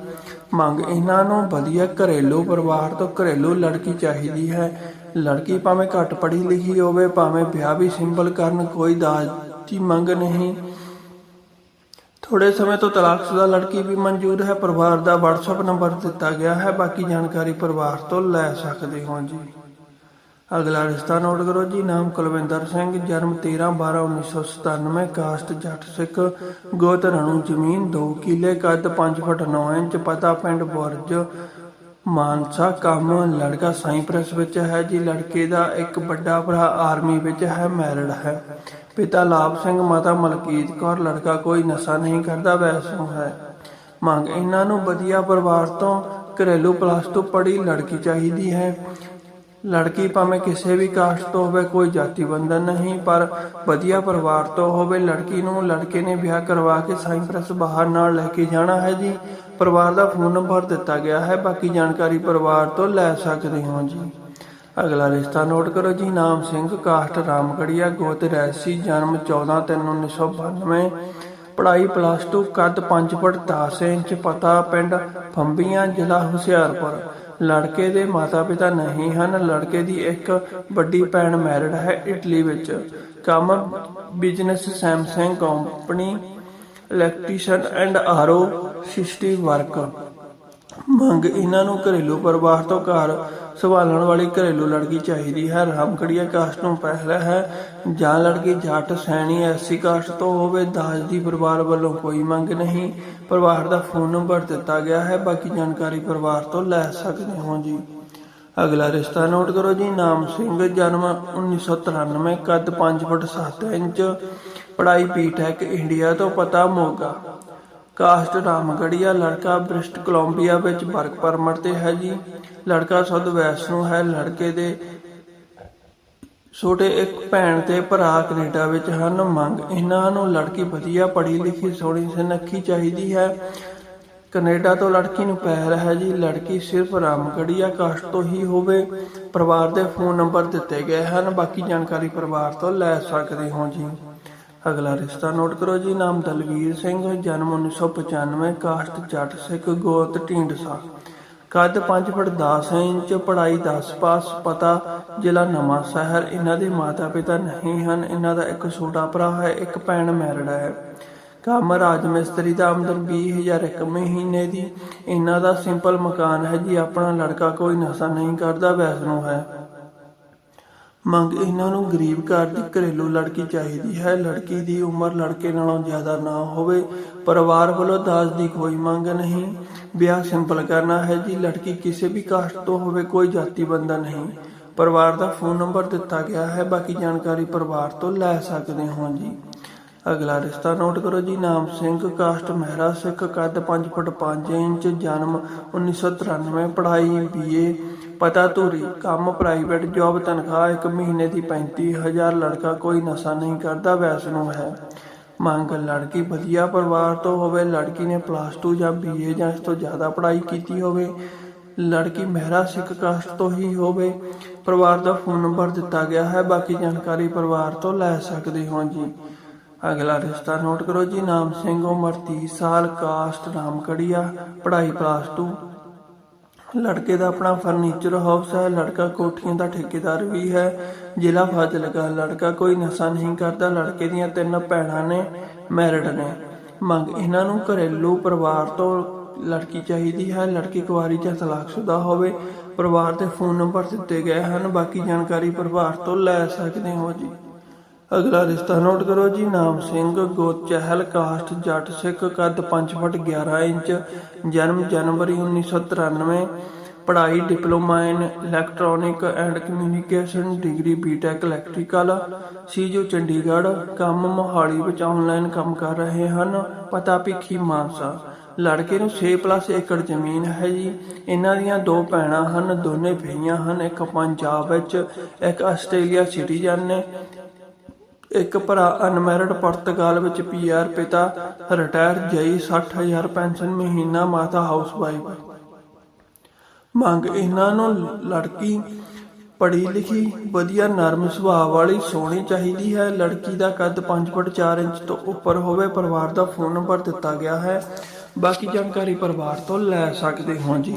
ਮੰਗ ਇਹਨਾਂ ਨੂੰ ਵਧੀਆ ਘਰੇਲੂ ਪਰਿਵਾਰ ਤੋਂ ਘਰੇਲੂ ਲੜਕੀ ਚਾਹੀਦੀ ਹੈ। ਲੜਕੀ ਭਾਵੇਂ ਘੱਟ ਪੜ੍ਹੀ ਲਿਖੀ ਹੋਵੇ, ਭਾਵੇਂ ਵਿਆਹ ਵੀ ਸਿੰਪਲ ਕਰਨ, ਕੋਈ ਦਾਜ ਦੀ ਮੰਗ ਨਹੀਂ। ਥੋੜੇ ਸਮੇਂ ਤੋਂ ਤਲਾਕਸ਼ੁਦਾ ਲੜਕੀ ਵੀ ਮਨਜ਼ੂਰ ਹੈ। ਪਰਿਵਾਰ ਦਾ WhatsApp ਨੰਬਰ ਦਿੱਤਾ ਗਿਆ ਹੈ। ਬਾਕੀ ਜਾਣਕਾਰੀ ਪਰਿਵਾਰ ਤੋਂ ਲੈ ਸਕਦੇ ਹੋ ਜੀ। ਅਗਲਾ ਰਿਸ਼ਤਾ ਨੋਟ ਕਰੋ ਜੀ। ਨਾਮ ਕੁਲਵਿੰਦਰ ਸਿੰਘ, ਜਨਮ 13/12/1997 ਕਾਸਟ ਜੱਟ ਸਿੱਖ, ਗੋਤ ਰਣੂ ਜ਼ਮੀਨ 2 ਕਿੱਲੇ, ਕੱਦ 5 ਫੁੱਟ 9 ਇੰਚ, ਪਤਾ ਪਿੰਡ ਬੁਰਜ ਮਾਨਸਾ ਕੰਮ ਲੜਕਾ ਸਾਈਪ੍ਰੈਸ ਵਿੱਚ ਹੈ ਜੀ। ਲੜਕੇ ਦਾ ਇੱਕ ਵੱਡਾ ਭਰਾ ਆਰਮੀ ਵਿੱਚ ਹੈ, ਮੈਰਿਡ ਹੈ। ਪਿਤਾ ਲਾਭ ਸਿੰਘ, ਮਾਤਾ ਮਲਕੀਤ ਕੌਰ। ਲੜਕਾ ਕੋਈ ਨਸ਼ਾ ਨਹੀਂ ਕਰਦਾ ਵੈਸੋਂ ਹੈ। ਮੰਗ, ਇਹਨਾਂ ਨੂੰ ਵਧੀਆ ਪਰਿਵਾਰ ਤੋਂ ਘਰੇਲੂ ਪਲੱਸ ਤੋਂ ਪੜ੍ਹੀ ਲੜਕੀ ਚਾਹੀਦੀ ਹੈ। ਲੜਕੀ ਭਾਵੇਂ ਕਿਸੇ ਵੀ ਕਾਸਟ ਤੋਂ ਹੋਵੇ, ਕੋਈ ਜਾਤੀ ਬੰਧਨ ਨਹੀਂ, ਪਰ ਵਧੀਆ ਪਰਿਵਾਰ ਤੋਂ ਹੋਵੇ। ਲੜਕੀ ਨੂੰ ਲੜਕੇ ਨੇ ਵਿਆਹ ਕਰਵਾ ਕੇ ਸਾਈਪ੍ਰੈਸ ਬਾਹਰ ਨਾਲ ਲੈ ਕੇ ਜਾਣਾ ਹੈ ਜੀ। ਪਰਿਵਾਰ ਦਾ ਫੋਨ ਨੰਬਰ ਦਿੱਤਾ ਗਿਆ ਹੈ। ਬਾਕੀ ਜਾਣਕਾਰੀ ਪਰਿਵਾਰ ਤੋਂ ਲੈ ਸਕਦੇ ਹੋ ਜੀ। ਅਗਲਾ ਰਿਸ਼ਤਾ ਨੋਟ ਕਰੋ ਜੀ। ਨਾਮ ਸਿੰਘ, ਕਾਸਟ ਰਾਮਗੜੀਆ, ਗੋਤ ਰੈਸੀ ਜਨਮ 14/3/1992 ਪੜ੍ਹਾਈ ਪਲੱਸ 2 ਕੱਦ 5 ਫੁੱਟ 10 ਇੰਚ, ਪਤਾ ਪਿੰਡ ਫੰਬੀਆਂ, ਜ਼ਿਲ੍ਹਾ ਹੁਸ਼ਿਆਰਪੁਰ। ਲੜਕੇ ਦੇ ਮਾਤਾ-ਪਿਤਾ ਨਹੀਂ ਹਨ। ਲੜਕੇ ਦੀ ਇੱਕ ਵੱਡੀ ਭੈਣ ਮੈਰਿਡ ਹੈ ਇਟਲੀ ਵਿੱਚ। ਕੰਮ business Samsung company electrician and RO system work. ਮੰਗ, ਇਹਨਾਂ ਨੂੰ ਘਰੇਲੂ ਪਰਿਵਾਰ ਤੋਂ ਘਰ ਸੰਭਾਲਣ ਵਾਲੀ ਘਰੇਲੂ ਲੜਕੀ ਚਾਹੀਦੀ ਹੈ। ਰਾਮਕੜੀਆ ਕਾਸਟ ਨੂੰ ਪਹਿਲਾ ਹੈ, ਜਾਂ ਲੜਕੀ ਜੱਟ, ਸੈਣੀ, ਐਸਸੀ ਕਾਸਟ ਤੋਂ ਹੋਵੇ, ਦਾਜ ਦੀ ਪਰਿਵਾਰ ਵੱਲੋਂ ਕੋਈ ਮੰਗ ਨਹੀਂ। ਪਰਿਵਾਰ ਦਾ ਫੋਨ ਨੰਬਰ ਦਿੱਤਾ ਗਿਆ ਹੈ, ਬਾਕੀ ਜਾਣਕਾਰੀ ਪਰਿਵਾਰ ਤੋਂ ਲੈ ਸਕਦੇ ਹੋ ਜੀ। ਅਗਲਾ ਰਿਸ਼ਤਾ ਨੋਟ ਕਰੋ ਜੀ, ਨਾਮ ਸਿੰਘ, ਜਨਮ 1993 ਕੱਦ 5 ਫੁੱਟ 7 ਇੰਚ ਪੜਾਈ ਬੀਟੈਕ ਇੰਡੀਆ ਤੋਂ ਪਤਾ ਮੋਗਾ। ਕਾਸਟ ਰਾਮਗੜੀਆ, ਲੜਕਾ ਬ੍ਰਿਸਟ ਕੋਲੰਬੀਆ ਵਿੱਚ ਵਰਕ ਪਰਮਿਟ ਤੇ ਹੈ ਜੀ। ਲੜਕਾ ਸੁੱਧ ਵੈਸ਼ਨੂ ਹੈ, ਲੜਕੇ ਦੇ ਛੋਟੇ ਇੱਕ ਭੈਣ ਤੇ ਭਰਾ ਕੈਨੇਡਾ ਵਿੱਚ ਹਨ, ਮੰਗ ਇਹਨਾਂ ਨੂੰ ਲੜਕੀ ਵਧੀਆ ਪੜ੍ਹੀ ਲਿਖੀ, ਸੋਹਣੀ ਸੁਨੱਖੀ ਚਾਹੀਦੀ ਹੈ। ਕੈਨੇਡਾ ਤੋਂ ਲੜਕੀ ਨੂੰ ਪੈਰ ਹੈ ਜੀ, ਲੜਕੀ ਸਿਰਫ ਰਾਮਗੜੀਆ ਕਾਸਟ ਤੋਂ ਹੀ ਹੋਵੇ, ਪਰਿਵਾਰ ਦੇ ਫੋਨ ਨੰਬਰ ਦਿੱਤੇ ਗਏ ਹਨ, ਬਾਕੀ ਜਾਣਕਾਰੀ ਪਰਿਵਾਰ ਤੋਂ ਲੈ ਸਕਦੇ ਹੋ ਜੀ। ਅਗਲਾ ਰਿਸ਼ਤਾ ਨੋਟ ਕਰੋ ਜੀ, ਨਾਮ ਦਲਵੀਰ ਸਿੰਘ, ਜਨਮ 1995 ਕਾਸਟ ਜੱਟ ਸਿੱਖ, ਗੋਤ ਢੀਂਡਸਾ ਕੱਦ 5 ਫੁੱਟ 10 ਇੰਚ, ਪੜ੍ਹਾਈ 10 ਪਾਸ, ਪਤਾ ਜ਼ਿਲ੍ਹਾ ਨਵਾਂ ਸ਼ਹਿਰ। ਇਹਨਾਂ ਦੇ ਮਾਤਾ ਪਿਤਾ ਨਹੀਂ ਹਨ, ਇਹਨਾਂ ਦਾ ਇੱਕ ਛੋਟਾ ਭਰਾ ਹੈ, ਇੱਕ ਭੈਣ ਮੈਰਿਡ ਹੈ। ਕੰਮ ਰਾਜ ਮਿਸਤਰੀ ਦਾ ਆਮਦਨ 20000 ਇੱਕ ਮਹੀਨੇ ਦੀ। ਇਹਨਾਂ ਦਾ ਸਿੰਪਲ ਮਕਾਨ ਹੈ ਜੀ, ਆਪਣਾ ਲੜਕਾ ਕੋਈ ਨਸ਼ਾ ਨਹੀਂ ਕਰਦਾ, ਵੈਸਨੋ ਹੈ। ਮੰਗ ਇਹਨਾਂ ਨੂੰ ਗਰੀਬ ਘਰ ਦੀ ਘਰੇਲੂ ਲੜਕੀ ਚਾਹੀਦੀ ਹੈ। ਲੜਕੀ ਦੀ ਉਮਰ ਲੜਕੇ ਨਾਲੋਂ ਜ਼ਿਆਦਾ ਨਾ ਹੋਵੇ। ਪਰਿਵਾਰ ਵੱਲੋਂ ਦਾਜ ਦੀ ਕੋਈ ਮੰਗ ਨਹੀਂ। ਵਿਆਹ ਸਿੰਪਲ ਕਰਨਾ ਹੈ ਜੀ। ਲੜਕੀ ਕਿਸੇ ਵੀ ਕਾਸਟ ਤੋਂ ਹੋਵੇ, ਕੋਈ ਜਾਤੀ ਬੰਦਾ ਨਹੀਂ। ਪਰਿਵਾਰ ਦਾ ਫੋਨ ਨੰਬਰ ਦਿੱਤਾ ਗਿਆ ਹੈ। ਬਾਕੀ ਜਾਣਕਾਰੀ ਪਰਿਵਾਰ ਤੋਂ ਲੈ ਸਕਦੇ ਹੋ ਜੀ। ਅਗਲਾ ਰਿਸ਼ਤਾ ਨੋਟ ਕਰੋ ਜੀ, ਨਾਮ ਸਿੰਘ, ਕਾਸਟ ਮਹਿਰਾ, ਸਿੱਖ ਕੱਦ 5 ਫੁੱਟ 5 ਇੰਚ, ਜਨਮ 1993 ਪੜ੍ਹਾਈ ਬੀਏ, ਪਤਾ ਧੂਰੀ, ਕੰਮ ਪ੍ਰਾਈਵੇਟ, ਜੌਬ ਤਨਖਾਹ ਇੱਕ ਮਹੀਨੇ ਦੀ 35000 ਲੜਕਾ ਕੋਈ ਨਸ਼ਾ ਨਹੀਂ ਕਰਦਾ, ਵੈਸਨੂ ਹੈ। ਮੰਗ, ਲੜਕੀ ਵਧੀਆ ਪਰਿਵਾਰ ਤੋਂ ਹੋਵੇ, ਲੜਕੀ ਨੇ ਪਲੱਸ 2 ਜਾਂ ਬੀਏ ਜਾਂ ਇਸ ਤੋਂ ਜ਼ਿਆਦਾ ਪੜ੍ਹਾਈ ਕੀਤੀ ਹੋਵੇ, ਲੜਕੀ ਮਹਿਰਾ, ਸਿੱਖ ਕਾਸਟ ਤੋਂ ਹੀ ਹੋਵੇ, ਪਰਿਵਾਰ ਦਾ ਫੋਨ ਨੰਬਰ ਦਿੱਤਾ ਗਿਆ ਹੈ, ਬਾਕੀ ਜਾਣਕਾਰੀ ਪਰਿਵਾਰ ਤੋਂ ਲੈ ਸਕਦੇ ਹੋ ਜੀ। ਅਗਲਾ ਰਿਸ਼ਤਾ ਨੋਟ ਕਰੋ ਜੀ, ਨਾਮ ਸਿੰਘ, ਉਮਰ 30 ਸਾਲ, ਕਾਸਟ ਰਾਮਕੜੀਆ ਪੜ੍ਹਾਈ ਪਲੱਸ 2 ਲੜਕੇ ਦਾ ਆਪਣਾ ਫਰਨੀਚਰ ਹਾਊਸ ਹੈ, ਲੜਕਾ ਕੋਠੀਆਂ ਦਾ ਠੇਕੇਦਾਰ ਵੀ ਹੈ। ਜ਼ਿਲ੍ਹਾ ਫਾਜ਼ਿਲਕਾ, ਲੜਕਾ ਕੋਈ ਨਸ਼ਾ ਨਹੀਂ ਕਰਦਾ, ਲੜਕੇ ਦੀਆਂ ਤਿੰਨ ਭੈਣਾਂ ਨੇ ਮੈਰਿਡ ਨੇ। ਮੰਗ, ਇਹਨਾਂ ਨੂੰ ਘਰੇਲੂ ਪਰਿਵਾਰ ਤੋਂ ਲੜਕੀ ਚਾਹੀਦੀ ਹੈ, ਲੜਕੀ ਕੁਆਰੀ ਜਾਂ ਤਲਾਕਸ਼ੁਦਾ ਹੋਵੇ, ਪਰਿਵਾਰ ਦੇ ਫੋਨ ਨੰਬਰ ਦਿੱਤੇ ਗਏ ਹਨ, ਬਾਕੀ ਜਾਣਕਾਰੀ ਪਰਿਵਾਰ ਤੋਂ ਲੈ ਸਕਦੇ ਹੋ ਜੀ। ਅਗਲਾ ਰਿਸ਼ਤਾ ਨੋਟ ਕਰੋ ਜੀ, ਨਾਮ ਸਿੰਘ ਗੋਚਹਿਲ ਕਾਸਟ, ਜੱਟ, ਸਿੱਖ, ਕੱਦ 5 ਫੁੱਟ 11 ਇੰਚ, ਜਨਮ ਜਨਵਰੀ 1993 ਪੜ੍ਹਾਈ, diploma in electronic and communication, degree B Tech electrical ਸੀਜੋ Chandigarh, ਕੰਮ ਮੋਹਾਲੀ ਵਿੱਚ ਆਨਲਾਈਨ ਕੰਮ ਕਰ ਰਹੇ ਹਨ, ਪਤਾ ਭਿੱਖੀ ਮਾਨਸਾ। ਲੜਕੇ ਨੂੰ 6+ ਏਕੜ ਜ਼ਮੀਨ ਹੈ ਜੀ। ਇਹਨਾਂ ਦੀਆਂ ਦੋ ਭੈਣਾਂ ਹਨ, ਦੋਨੇ ਵਿਆਹੀਆਂ ਹਨ, ਇੱਕ ਪੰਜਾਬ ਵਿੱਚ, ਇੱਕ ਆਸਟ੍ਰੇਲੀਆ ਸਿਟੀਜ਼ਨ ਨੇ। ਇੱਕ ਭਰਾ ਅਨਮੈਰਿਡ ਪੁਰਤਗਾਲ ਵਿੱਚ ਪੀਆਰ ਪਿਤਾ, ਰਿਟਾਇਰ ਜਈ 60000 ਪੈਨਸ਼ਨ ਮਹੀਨਾ, ਮਾਤਾ ਹਾਊਸ ਮੰਗ ਇਹਨਾਂ ਨੂੰ ਲੜਕੀ ਪੜ੍ਹੀ ਲਿਖੀ, ਵਧੀਆ ਨਰਮ ਸੁਭਾਅ ਵਾਲੀ ਸੋਹਣੀ ਚਾਹੀਦੀ ਹੈ। ਲੜਕੀ ਦਾ ਕੱਦ 5 ਫੁੱਟ 4 ਇੰਚ ਤੋਂ ਉੱਪਰ ਹੋਵੇ, ਪਰਿਵਾਰ ਦਾ ਫੋਨ ਨੰਬਰ ਦਿੱਤਾ ਗਿਆ ਹੈ। ਬਾਕੀ ਜਾਣਕਾਰੀ ਪਰਿਵਾਰ ਤੋਂ ਲੈ ਸਕਦੇ ਹੋ ਜੀ।